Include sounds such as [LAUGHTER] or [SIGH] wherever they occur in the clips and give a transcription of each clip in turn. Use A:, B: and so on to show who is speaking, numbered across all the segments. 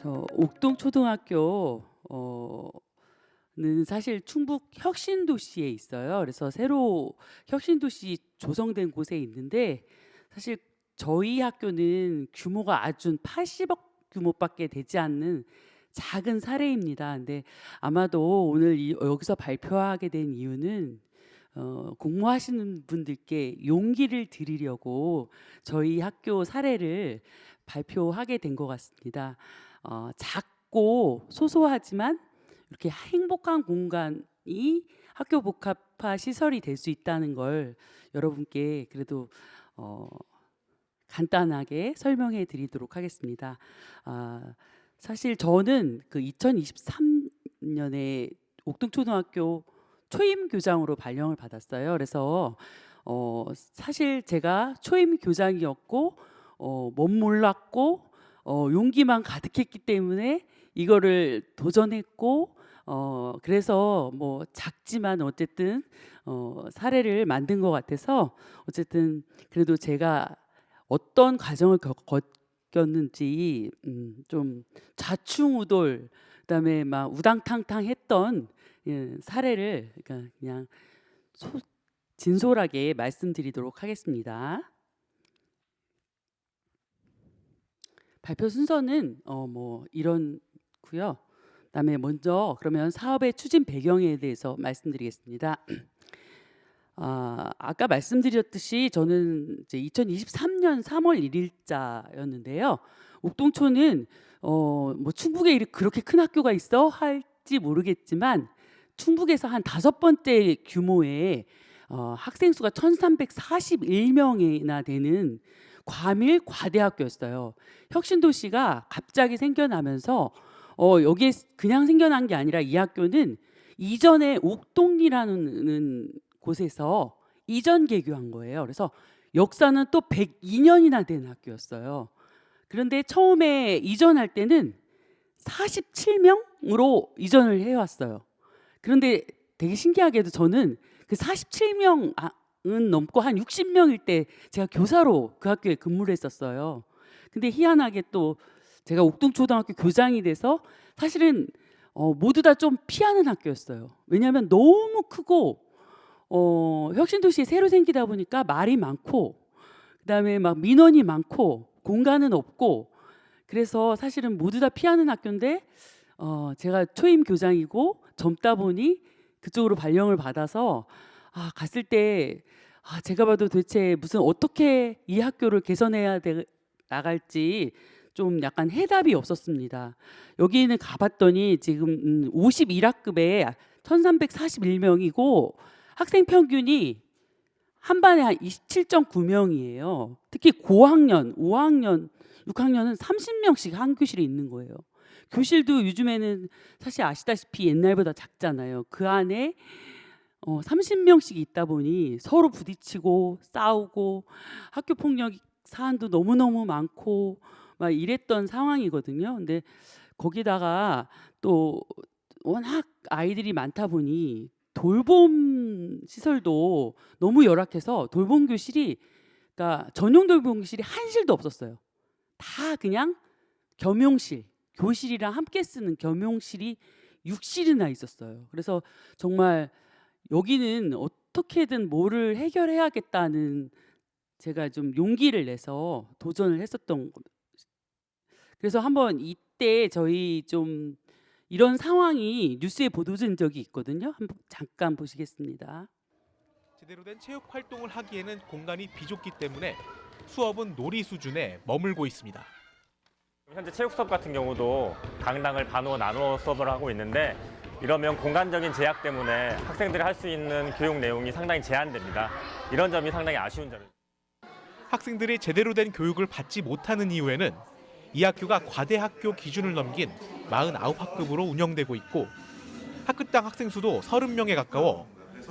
A: 저 옥동 초등학교 어는 사실 충북 혁신 도시에 있어요. 그래서 새로 혁신 도시 조성된 곳에 있는데 사실 저희 학교는 규모가 아주 80억 규모밖에 되지 않는 작은 사례입니다. 근데 아마도 오늘 이, 여기서 발표하게 된 이유는 어, 공모하시는 분들께 용기를 드리려고 저희 학교 사례를 발표하게 된 것 같습니다. 어, 작고 소소하지만 이렇게 행복한 공간이 학교 복합화 시설이 될 수 있다는 걸 여러분께 그래도 어, 간단하게 설명해 드리도록 하겠습니다. 아, 사실 저는 그 2023년에 옥동초등학교 초임 교장으로 발령을 받았어요. 그래서 어, 사실 제가 초임 교장이었고 어, 못 몰랐고 어, 용기만 가득했기 때문에 이거를 도전했고 어, 그래서 뭐 작지만 어쨌든 어, 사례를 만든 것 같아서 어쨌든 그래도 제가 어떤 과정을 겪- 겪었는지 음, 좀 좌충우돌 그다음에 막 우당탕탕했던 예, 사례를 그러니까 그냥 소, 진솔하게 말씀드리도록 하겠습니다. 발표 순서는 어 뭐 이런고요. 그다음에 먼저 그러면 사업의 추진 배경에 대해서 말씀드리겠습니다. [CLEARS THROAT] 아, 아까 말씀드렸듯이 저는 이제 2023년 3월 1일자였는데요. 옥동초는 어, 뭐 충북에 그렇게 큰 학교가 있어 할지 모르겠지만 충북에서 한 다섯 번째 규모의 어, 학생 수가 1,341명이나 되는 과밀 과대학교였어요. 혁신도시가 갑자기 생겨나면서 어, 여기에 그냥 생겨난 게 아니라 이 학교는 이전에 옥동리라는 곳에서 이전 개교한 거예요. 그래서 역사는 또 102년이나 된 학교였어요. 그런데 처음에 이전할 때는 47명으로 이전을 해왔어요. 그런데 되게 신기하게도 저는 그 47명 은 넘고 한 60명일 때 제가 교사로 그 학교에 근무를 했었어요. 근데 희한하게 또 제가 옥동초등학교 교장이 돼서 사실은 어, 모두 다 좀 피하는 학교였어요. 왜냐하면 너무 크고 어, 혁신도시 새로 생기다 보니까 말이 많고 그다음에 막 민원이 많고 공간은 없고 그래서 사실은 모두 다 피하는 학교인데 어, 제가 초임 교장이고 젊다 보니 그쪽으로 발령을 받아서 아, 갔을 때 아, 제가 봐도 도대체 무슨 어떻게 이 학교를 개선해야 돼, 나갈지 좀 약간 해답이 없었습니다. 여기는 가봤더니 지금 음, 51학급에 1,341명이고 학생 평균이 한 반에 한 27.9명이에요. 특히 고학년, 5학년, 6학년은 30명씩 한 교실에 있는 거예요. 교실도 요즘에는 사실 아시다시피 옛날보다 작잖아요. 그 안에 어, 30명씩 있다 보니 서로 부딪히고 싸우고 학교 폭력 사안도 너무너무 많고 막 이랬던 상황이거든요. 근데 거기다가 또 워낙 아이들이 많다 보니 돌봄 시설도 너무 열악해서 돌봄 교실이 그러니까 전용 돌봄 교실이 한실도 없었어요. 다 그냥 겸용실, 교실이랑 함께 쓰는 겸용실이 6실이나 있었어요. 그래서 정말 여기는 어떻게든 뭐를 해결해야겠다는 제가 좀 용기를 내서 도전을 했었던 거- 그래서 한번 이때 저희 좀 이런 상황이 뉴스에 보도된 적이 있거든요. 한번 잠깐 보시겠습니다.
B: 제대로 된 체육 활동을 하기에는 공간이 비좁기 때문에 수업은 놀이 수준에 머물고 있습니다.
C: 현재 체육 수업 같은 경우도 강당을 반으로 나누어 수업을 하고 있는데 이러면 공간적인 제약 때문에 학생들이 할 수 있는 교육 내용이 상당히 제한됩니다. 이런 점이 상당히 아쉬운 점입니다.
B: 학생들이 제대로 된 교육을 받지 못하는 이유에는 이 학교가 과대 학교 기준을 넘긴 49학급으로 운영되고 있고 학급당 학생 수도 30명에 가까워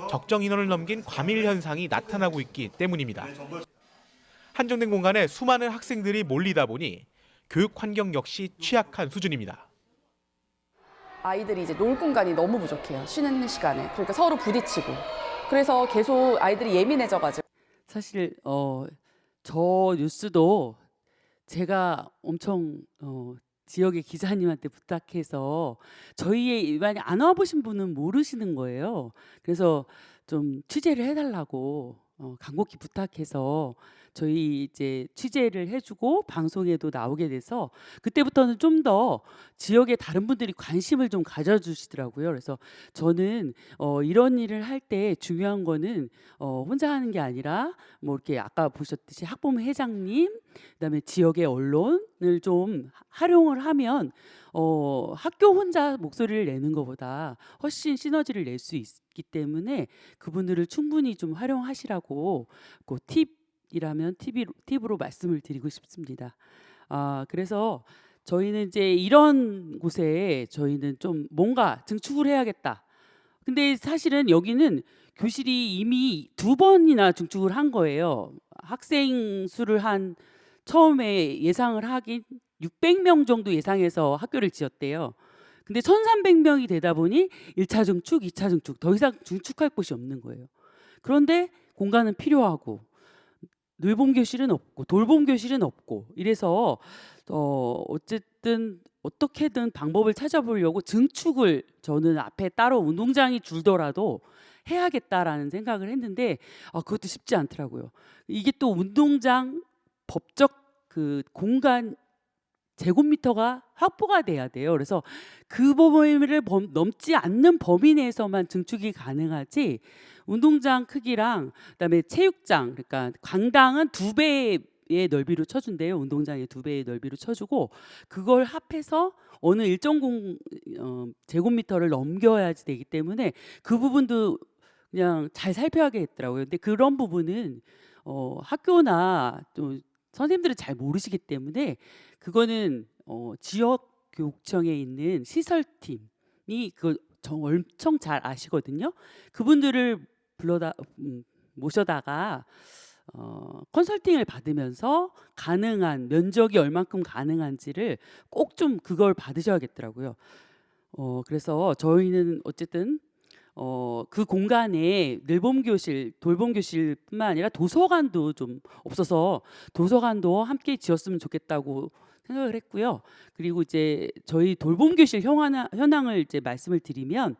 B: 적정 인원을 넘긴 과밀 현상이 나타나고 있기 때문입니다. 한정된 공간에 수많은 학생들이 몰리다 보니 교육 환경 역시 취약한 수준입니다.
D: 아이들이 이제 놀 공간이 너무 부족해요. 쉬는 시간에. 그러니까 서로 부딪히고. 그래서 계속 아이들이 예민해져가지고.
A: 사실 어, 저 뉴스도 제가 엄청 어, 지역의 기자님한테 부탁해서 저희의 만약 안 와보신 분은 모르시는 거예요. 그래서 좀 취재를 해달라고 어, 간곡히 부탁해서 저희 이제 취재를 해주고 방송에도 나오게 돼서 그때부터는 좀 더 지역의 다른 분들이 관심을 좀 가져주시더라고요. 그래서 저는 어, 이런 일을 할 때 중요한 거는 어, 혼자 하는 게 아니라 뭐 이렇게 아까 보셨듯이 학부모 회장님, 그다음에 지역의 언론을 좀 활용을 하면 어, 학교 혼자 목소리를 내는 것보다 훨씬 시너지를 낼 수 있기 때문에 그분들을 충분히 좀 활용하시라고 그 팁 이라면 팁이, 팁으로 말씀을 드리고 싶습니다. 아, 그래서 저희는 이제 이런 곳에 저희는 좀 뭔가 증축을 해야겠다. 근데 사실은 여기는 교실이 이미 두 번이나 증축을 한 거예요. 학생 수를 한 처음에 예상을 하긴 600명 정도 예상해서 학교를 지었대요. 근데 1,300명이 되다 보니 1차 증축, 2차 증축 더 이상 증축할 곳이 없는 거예요. 그런데 공간은 필요하고 늘봄 교실은 없고 돌봄 교실은 없고 이래서 어 어쨌든 어떻게든 방법을 찾아보려고 증축을 저는 앞에 따로 운동장이 줄더라도 해야겠다라는 생각을 했는데 아, 그것도 쉽지 않더라고요. 이게 또 운동장 법적 그 공간 제곱미터가 확보가 돼야 돼요. 그래서 그 범위를 범- 넘지 않는 범위 내에서만 증축이 가능하지 운동장 크기랑 그다음에 체육장 그러니까 강당은 두 배의 넓이로 쳐준대요. 운동장의 두 배의 넓이로 쳐주고 그걸 합해서 어느 일정 공 어, 제곱미터를 넘겨야지 되기 때문에 그 부분도 그냥 잘 살펴야 겠더라고요. 근데 그런 부분은 어, 학교나 또 선생님들은 잘 모르시기 때문에 그거는 어, 지역 교육청에 있는 시설팀이 그 엄청 잘 아시거든요. 그분들을 불러다 음, 모셔다가 어, 컨설팅을 받으면서 가능한 면적이 얼만큼 가능한지를 꼭 좀 그걸 받으셔야겠더라고요. 어, 그래서 저희는 어쨌든 어, 그 공간에 늘봄 교실, 돌봄 교실뿐만 아니라 도서관도 좀 없어서 도서관도 함께 지었으면 좋겠다고 생각을 했고요. 그리고 이제 저희 돌봄 교실 현황, 현황을 이제 말씀을 드리면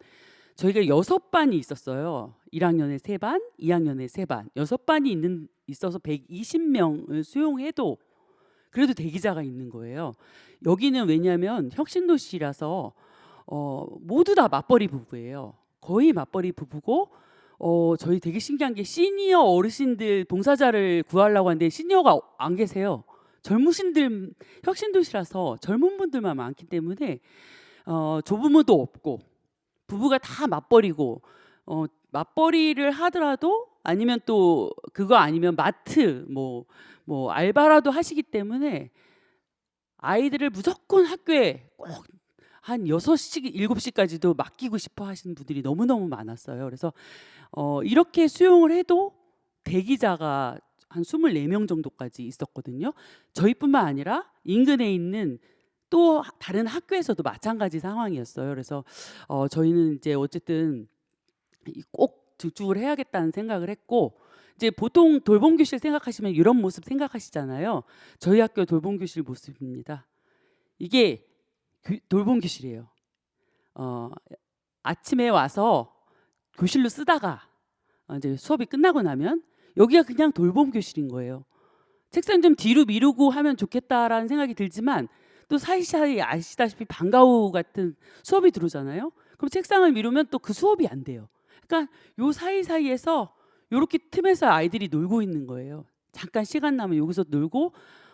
A: 저희가 여섯 반이 있었어요. 1학년에 세 반, 2학년에 세 반. 여섯 반이 있는 있어서 120명을 수용해도 그래도 대기자가 있는 거예요. 여기는 왜냐하면 혁신도시라서 어, 모두 다 맞벌이 부부예요. 거의 맞벌이 부부고 어, 저희 되게 신기한 게 시니어 어르신들 봉사자를 구하려고 하는데 시니어가 안 계세요. 젊으신들 혁신 도시라서 젊은 분들만 많기 때문에 어, 조부모도 없고 부부가 다 맞벌이고 어, 맞벌이를 하더라도 아니면 또 그거 아니면 마트 뭐뭐 알바라도 하시기 때문에 아이들을 무조건 학교에 꼭 한 6시, 7시까지도 맡기고 싶어 하시는 분들이 너무너무 많았어요. 그래서 어, 이렇게 수용을 해도 대기자가 한 24명 정도까지 있었거든요. 저희뿐만 아니라 인근에 있는 또 다른 학교에서도 마찬가지 상황이었어요. 그래서 어, 저희는 이제 어쨌든 이꼭 증축을 해야겠다는 생각을 했고 이제 보통 돌봄 교실 생각하시면 이런 모습 생각하시잖아요. 저희 학교 돌봄 교실 모습입니다. 이게 교- 돌봄 교실이에요. 어, 아침에 와서 교실로 쓰다가 어, 이제 수업이 끝나고 나면 여기가 그냥 돌봄 교실인 거예요. 책상 좀 뒤로 미루고 하면 좋겠다라는 생각이 들지만 또 사이사이 아시다시피 방과후 같은 수업이 들어오잖아요. 그럼 책상을 미루면 또 그 수업이 안 돼요. 그러니까 요 사이사이에서 요렇게 틈에서 아이들이 놀고 있는 거예요. 잠깐 시간 나면 여기서 놀고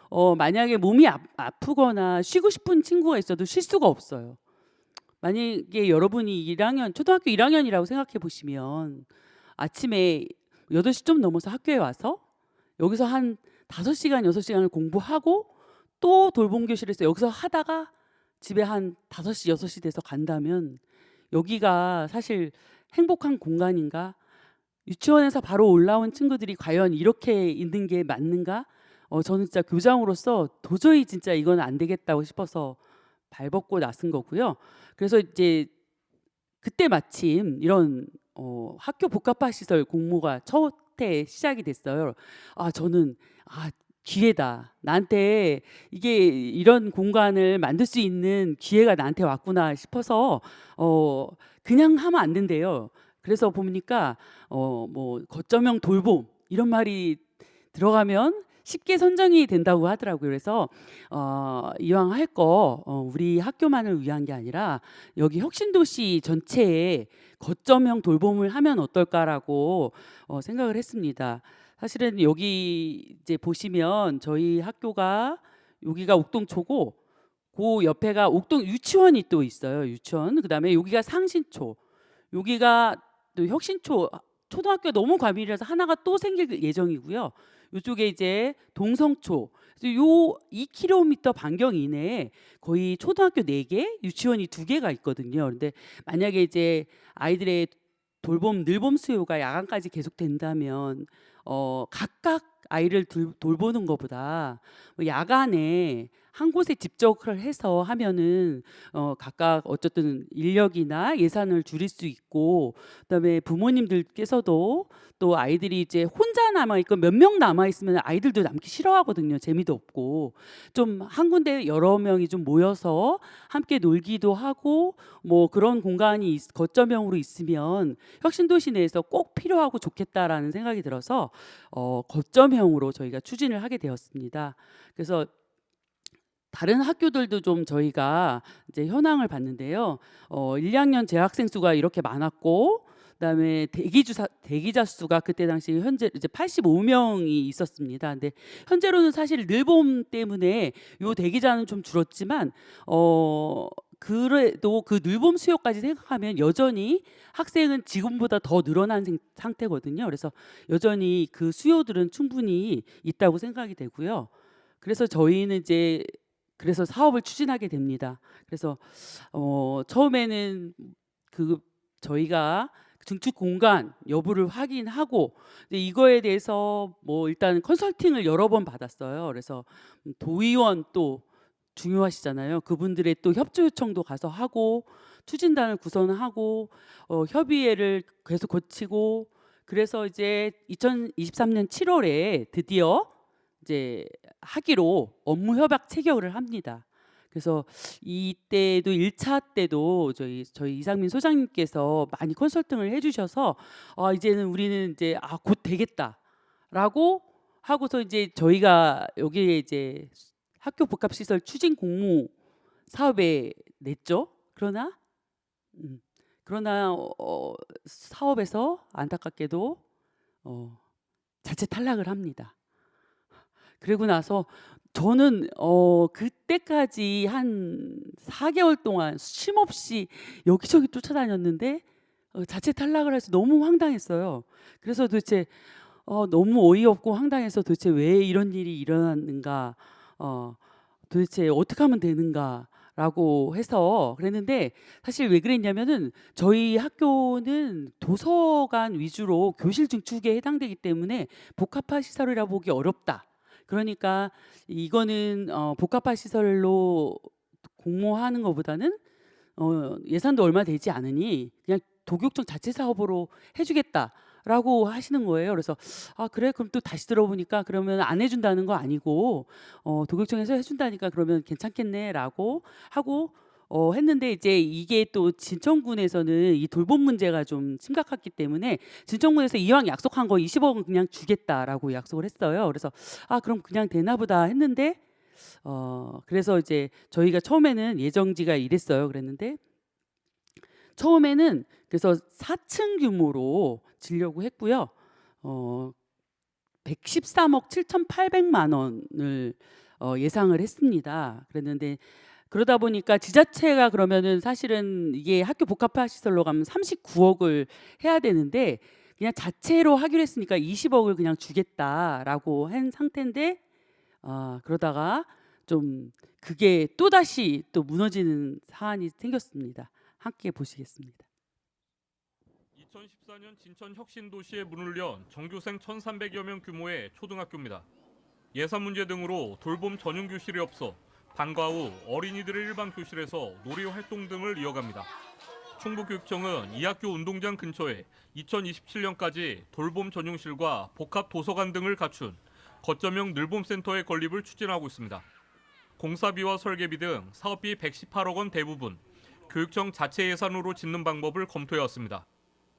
A: 어 만약에 몸이 아, 아프거나 쉬고 싶은 친구가 있어도 쉴 수가 없어요. 만약에 여러분이 1학년 초등학교 1학년이라고 생각해 보시면 아침에 8시 좀 넘어서 학교에 와서 여기서 한 5시간 6시간을 공부하고 또 돌봄 교실에서 여기서 하다가 집에 한 5시 6시 돼서 간다면 여기가 사실 행복한 공간인가? 유치원에서 바로 올라온 친구들이 과연 이렇게 있는 게 맞는가? 어, 저는 진짜 교장으로서 도저히 진짜 이건 안 되겠다고 싶어서 발벗고 나선 거고요. 그래서 이제 그때 마침 이런 어, 학교 복합화 시설 공모가 첫 해 시작이 됐어요. 아 저는 아 기회다. 나한테 이게 이런 공간을 만들 수 있는 기회가 나한테 왔구나 싶어서 어 그냥 하면 안 된대요. 그래서 보니까 어 뭐 거점형 돌봄 이런 말이 들어가면 쉽게 선정이 된다고 하더라고요. 그래서 어 이왕 할거어 우리 학교만을 위한 게 아니라 여기 혁신도시 전체에 거점형 돌봄을 하면 어떨까라고 어 생각을 했습니다. 사실은 여기 이제 보시면 저희 학교가 여기가 옥동초고 그 옆에가 옥동 유치원이 또 있어요. 유치원. 그다음에 여기가 상신초. 여기가 또 혁신초 초등학교 너무 과밀해서 하나가 또 생길 예정이고요. 이쪽에 이제 동성초. 요 2km 반경 이내에 거의 초등학교 4개, 유치원이 2개가 있거든요. 그런데 만약에 이제 아이들의 돌봄 늘봄 수요가 야간까지 계속 된다면 어 각각 아이를 들, 돌보는 것보다 뭐 야간에 한 곳에 집적을 해서 하면은 어 각각 어쨌든 인력이나 예산을 줄일 수 있고 그다음에 부모님들께서도 또 아이들이 이제 혼자 남아 있고 몇 명 남아 있으면 아이들도 남기 싫어하거든요. 재미도 없고 좀 한 군데 여러 명이 좀 모여서 함께 놀기도 하고 뭐 그런 공간이 있- 거점형으로 있으면 혁신도시 내에서 꼭 필요하고 좋겠다라는 생각이 들어서 어 거점형으로 저희가 추진을 하게 되었습니다. 그래서 다른 학교들도 좀 저희가 이제 현황을 봤는데요. 어 1, 2학년 재학생 수가 이렇게 많았고 그다음에 대기주사 대기자 수가 그때 당시 현재 이제 85명이 있었습니다. 근데 현재로는 사실 늘봄 때문에 요 대기자는 좀 줄었지만 어 그래도 그 늘봄 수요까지 생각하면 여전히 학생은 지금보다 더 늘어난 생- 상태거든요. 그래서 여전히 그 수요들은 충분히 있다고 생각이 되고요. 그래서 저희는 이제 그래서 사업을 추진하게 됩니다. 그래서 어 처음에는 그 저희가 증축 공간 여부를 확인하고 근데 이거에 대해서 뭐 일단 컨설팅을 여러 번 받았어요. 그래서 도의원 또 중요하시잖아요. 그분들의 또 협조 요청도 가서 하고 추진단을 구성하고 어, 협의회를 계속 거치고 그래서 이제 2023년 7월에 드디어 이제 하기로 업무 협약 체결을 합니다. 그래서 이때도 1차 때도 저희 저희 이상민 소장님께서 많이 컨설팅을 해주셔서 아 이제는 우리는 이제 아 곧 되겠다라고 하고서 이제 저희가 여기에 이제 학교 복합 시설 추진 공모 사업에 냈죠. 그러나 음, 그러나 어, 사업에서 안타깝게도 어, 자체 탈락을 합니다. 그리고 나서 저는 어 그때까지 한 4개월 동안 쉼없이 여기저기 쫓아다녔는데 어, 자체 탈락을 해서 너무 황당했어요. 그래서 도대체 어 너무 어이없고 황당해서 도대체 왜 이런 일이 일어났는가 어 도대체 어떻게 하면 되는가 라고 해서 그랬는데 사실 왜 그랬냐면은 저희 학교는 도서관 위주로 교실 증축에 해당되기 때문에 복합화 시설이라 보기 어렵다. 그러니까 이거는 어, 복합화 시설로 공모하는 것보다는 어, 예산도 얼마 되지 않으니 그냥 도교청 자체 사업으로 해주겠다 라고 하시는 거예요. 그래서 아 그래 그럼 또 다시 들어보니까 그러면 안 해준다는 거 아니고 어, 도교청에서 해준다니까 그러면 괜찮겠네라고 하고 어, 했는데 이제 이게 또 진천군에서는 이 돌봄 문제가 좀 심각했기 때문에 진천군에서 이왕 약속한 거 20억은 그냥 주겠다라고 약속을 했어요. 그래서 아 그럼 그냥 되나 보다 했는데 어 그래서 이제 저희가 처음에는 예정지가 이랬어요. 그랬는데 처음에는 그래서 4층 규모로 지려고 했고요. 어 113억 7,800만 원을 어, 예상을 했습니다. 그랬는데 그러다 보니까 지자체가 그러면은 사실은 이게 학교 복합화 시설로 가면 39억을 해야 되는데 그냥 자체로 하기로 했으니까 20억을 그냥 주겠다라고 한 상태인데 아 그러다가 좀 그게 또 다시 또 무너지는 사안이 생겼습니다. 함께 보시겠습니다.
E: 2014년 진천 혁신도시에 문을 연 정규생 1,300여 명 규모의 초등학교입니다. 예산 문제 등으로 돌봄 전용 교실이 없어 방과 후 어린이들의 일반 교실에서 놀이 활동 등을 이어갑니다. 충북교육청은 이 학교 운동장 근처에 2027년까지 돌봄 전용실과 복합 도서관 등을 갖춘 거점형 늘봄센터의 건립을 추진하고 있습니다. 공사비와 설계비 등 사업비 118억 원 대부분 교육청 자체 예산으로 짓는 방법을 검토해왔습니다.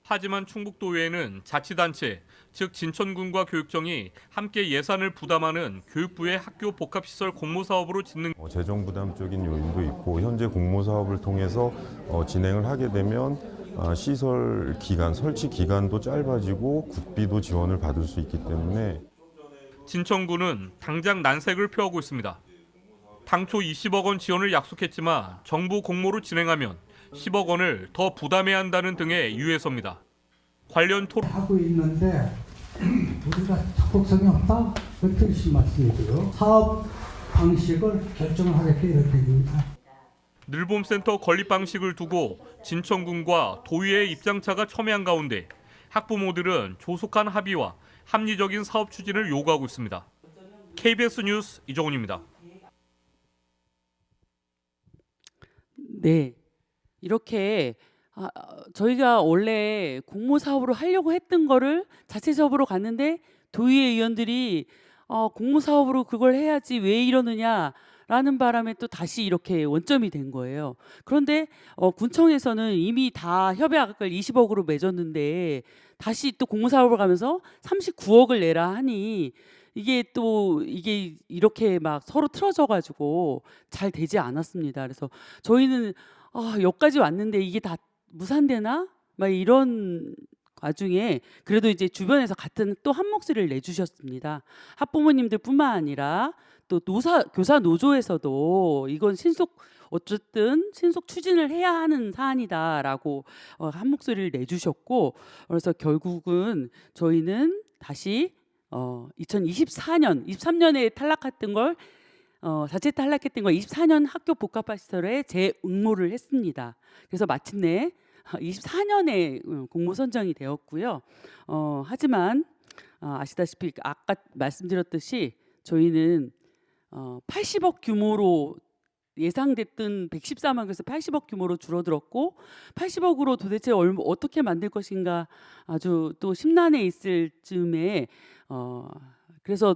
E: 하지만 충북도의회는 자치단체, 즉 진천군과 교육청이 함께 예산을 부담하는 교육부의 학교 복합시설 공모 사업으로 짓는
F: 어, 재정 부담 적인 요인도 있고 현재 공모 사업을 통해서 어, 진행을 하게 되면 아, 시설 기간, 설치 기간도 짧아지고 국비도 지원을 받을 수 있기 때문에
E: 진천군은 당장 난색을 표하고 있습니다. 당초 20억 원 지원을 약속했지만 정부 공모로 진행하면 10억 원을 더 부담해야 한다는 등의 유예서입니다. 관련 토론
G: 하고 있는데 우리가 적극성이 없다 그렇게 말씀이고요. 사업 방식을 결정을 하겠다 이렇게 됩니다.
E: 늘봄센터 건립 방식을 두고 진천군과 도의의 입장차가 첨예한 가운데 학부모들은 조속한 합의와 합리적인 사업 추진을 요구하고 있습니다. KBS 뉴스 이정훈입니다.
A: 네. 이렇게 아, 어, 저희가 원래 공모 사업으로 하려고 했던 거를 자체 사업으로 갔는데 도의회 의원들이 어, 공모 사업으로 그걸 해야지 왜 이러느냐 라는 바람에 또 다시 이렇게 원점이 된 거예요. 그런데 어, 군청에서는 이미 다 협약을 20억으로 맺었는데 다시 또 공모 사업을 가면서 39억을 내라 하니 이게 또 이게 이렇게 막 서로 틀어져 가지고 잘 되지 않았습니다. 그래서 저희는 아, 여기까지 왔는데 이게 다 무산되나? 막 이런 와중에 그래도 이제 주변에서 같은 또 한 목소리를 내주셨습니다. 학부모님들뿐만 아니라 또 노사 교사 노조에서도 이건 신속 어쨌든 신속 추진을 해야 하는 사안이다라고 어, 한 목소리를 내주셨고 그래서 결국은 저희는 다시 어, 2024년, 23년에 탈락했던 걸 어, 자체 탈락했던 걸 24년 학교 복합시설에 재응모를 했습니다. 그래서 마침내 24년에 공모 선정이 되었고요. 어, 하지만 어, 아시다시피 아까 말씀드렸듯이 저희는 어, 80억 규모로 예상됐던 114만 그래서 80억 규모로 줄어들었고 80억으로 도대체 얼마, 어떻게 만들 것인가 아주 또 심란해 있을 즈음에 어, 그래서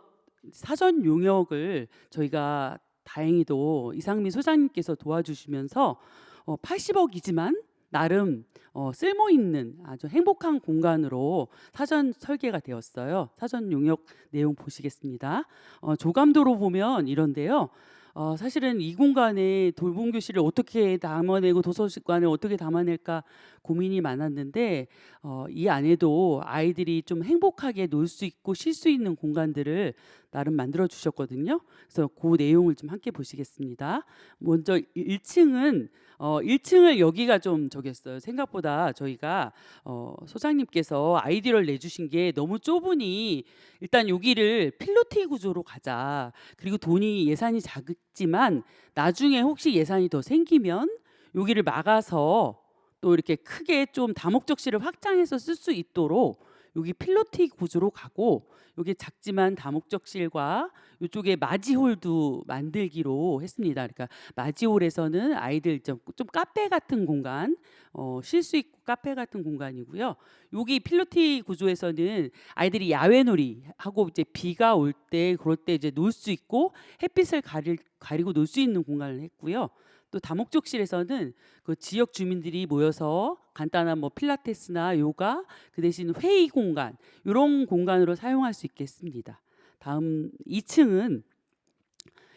A: 사전 용역을 저희가 다행히도 이상민 소장님께서 도와주시면서 어, 80억이지만 나름 어, 쓸모 있는 아주 행복한 공간으로 사전 설계가 되었어요. 사전 용역 내용 보시겠습니다. 어, 조감도로 보면 이런데요. 어, 사실은 이 공간에 돌봄 교실을 어떻게 담아내고 도서관을 어떻게 담아낼까 고민이 많았는데 어, 이 안에도 아이들이 좀 행복하게 놀 수 있고 쉴 수 있는 공간들을 나름 만들어 주셨거든요. 그래서 그 내용을 좀 함께 보시겠습니다. 먼저 1층은 어 1층을 여기가 좀 저겼어요. 생각보다 저희가 어 소장님께서 아이디어를 내주신 게 너무 좁으니 일단 여기를 필로티 구조로 가자. 그리고 돈이 예산이 작지만 나중에 혹시 예산이 더 생기면 여기를 막아서 또 이렇게 크게 좀 다목적실을 확장해서 쓸 수 있도록 여기 필로티 구조로 가고 여기 작지만 다목적실과 이쪽에 마지홀도 만들기로 했습니다. 그러니까 마지홀에서는 아이들 좀, 좀 카페 같은 공간, 어, 쉴 수 있고 카페 같은 공간이고요. 여기 필로티 구조에서는 아이들이 야외 놀이 하고 이제 비가 올 때 그럴 때 이제 놀 수 있고 햇빛을 가리, 가리고 놀 수 있는 공간을 했고요. 또 다목적실에서는 그 지역 주민들이 모여서 간단한 뭐 필라테스나 요가 그 대신 회의 공간 이런 공간으로 사용할 수 있겠습니다. 다음 2층은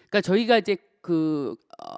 A: 그러니까 저희가 이제 그 어,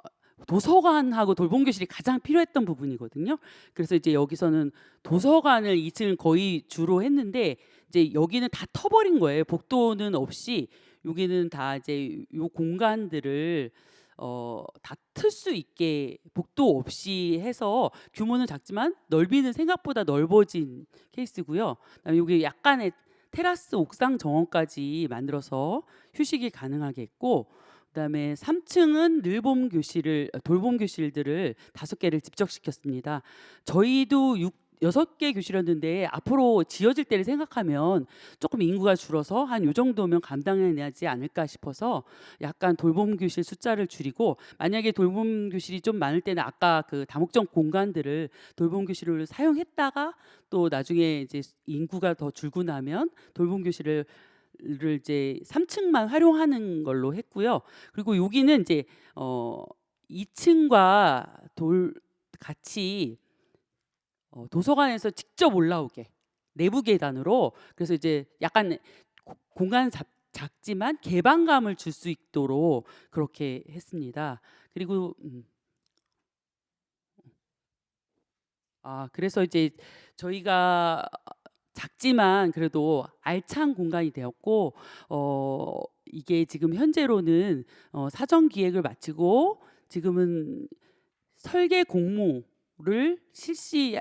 A: 도서관하고 돌봄교실이 가장 필요했던 부분이거든요. 그래서 이제 여기서는 도서관을 2층 거의 주로 했는데 이제 여기는 다 터버린 거예요. 복도는 없이 여기는 다 이제 요 공간들을 어, 다틀수 있게 복도 없이 해서 규모는 작지만 넓이는 생각보다 넓어진 케이스고요. 그다음에 여기 약간의 테라스 옥상 정원까지 만들어서 휴식이 가능하게 했고 그다음에 3층은 늘봄 교실을 돌봄 교실들을 다섯 개를 집적시켰습니다. 저희도 6 여섯 개 교실이었는데 앞으로 지어질 때를 생각하면 조금 인구가 줄어서 한 요 정도면 감당해내지 않을까 싶어서 약간 돌봄 교실 숫자를 줄이고 만약에 돌봄 교실이 좀 많을 때는 아까 그 다목적 공간들을 돌봄 교실을 사용했다가 또 나중에 이제 인구가 더 줄고 나면 돌봄 교실을 이제 3층만 활용하는 걸로 했고요. 그리고 여기는 이제 어 2층과 돌 같이 어 도서관에서 직접 올라오게 내부 계단으로 그래서 이제 약간 고- 공간 잡, 작지만 개방감을 줄 수 있도록 그렇게 했습니다. 그리고 음. 아 그래서 이제 저희가 작지만 그래도 알찬 공간이 되었고 어 이게 지금 현재로는 어 사전 기획을 마치고 지금은 설계 공모 를 실시에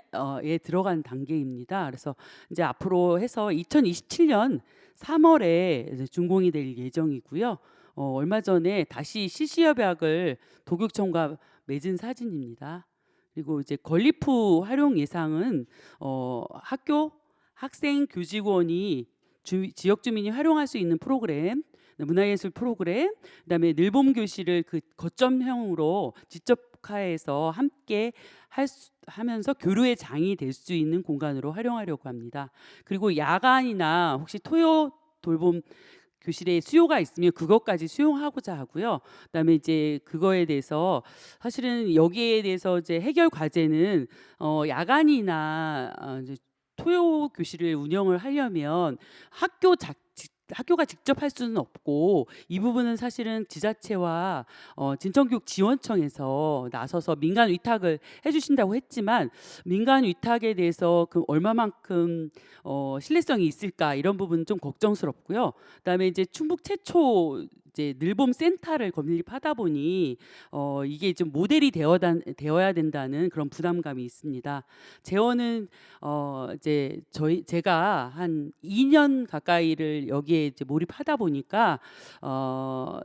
A: 들어간 단계입니다. 그래서 이제 앞으로 해서 2027년 3월에 준공이 될 예정이고요. 어 얼마 전에 다시 실시협약을 도교청과 맺은 사진입니다. 그리고 이제 건립후 활용 예상은 어 학교 학생 교직원이 주, 지역 주민이 활용할 수 있는 프로그램 문화예술 프로그램 그다음에 늘봄 교실을 그 거점형으로 지 적화해서 함께 할 수, 하면서 교류의 장이 될 수 있는 공간으로 활용하려고 합니다. 그리고 야간이나 혹시 토요 돌봄 교실에 수요가 있으면 그것까지 수용하고자 하고요. 그다음에 이제 그거에 대해서 사실은 여기에 대해서 이제 해결 과제는 어 야간이나 어 이제 토요 교실을 운영을 하려면 학교 자, 직- 학교가 직접 할 수는 없고 이 부분은 사실은 지자체와 어, 진천교육 지원청에서 나서서 민간 위탁을 해주신다고 했지만 민간 위탁에 대해서 그 얼마만큼 어, 신뢰성이 있을까 이런 부분 좀 걱정스럽고요. 그다음에 이제 충북 최초 이제 늘봄 센터를 건립하다 보니 어, 이게 좀 모델이 되어 되어야 된다는 그런 부담감이 있습니다. 재원은 어 이제 저희 제가 한 2년 가까이를 여기에 이제 몰입하다 보니까 어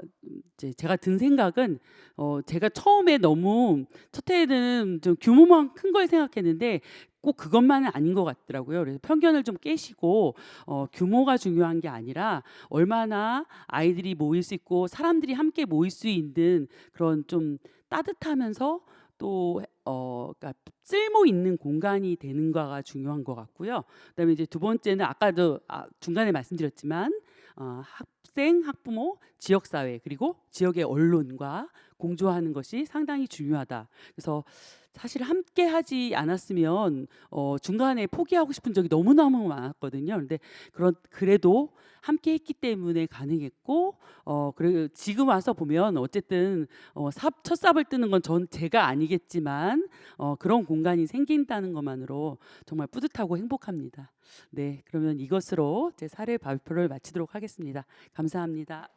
A: 이제 제가 든 생각은 어 제가 처음에 너무 첫 해에는 좀 규모만 큰 걸 생각했는데 꼭 그것만은 아닌 것 같더라고요. 그래서 편견을 좀 깨시고 어, 규모가 중요한 게 아니라 얼마나 아이들이 모일 수 있고 사람들이 함께 모일 수 있는 그런 좀 따뜻하면서 또 어, 그러니까 쓸모 있는 공간이 되는가가 중요한 것 같고요. 그다음에 이제 두 번째는 아까도 아, 중간에 말씀드렸지만 어, 학생, 학부모, 지역 사회 그리고 지역의 언론과 공조하는 것이 상당히 중요하다. 그래서 사실 함께 하지 않았으면 어, 중간에 포기하고 싶은 적이 너무 너무 많았거든요. 근데 그런 그래도 함께 했기 때문에 가능했고 어 그리고 지금 와서 보면 어쨌든 어, 삽, 첫 삽을 뜨는 건 전 제가 아니겠지만 어, 그런 공간이 생긴다는 것만으로 정말 뿌듯하고 행복합니다. 네, 그러면 이것으로 제 사례 발표를 마치도록 하겠습니다. 감사합니다.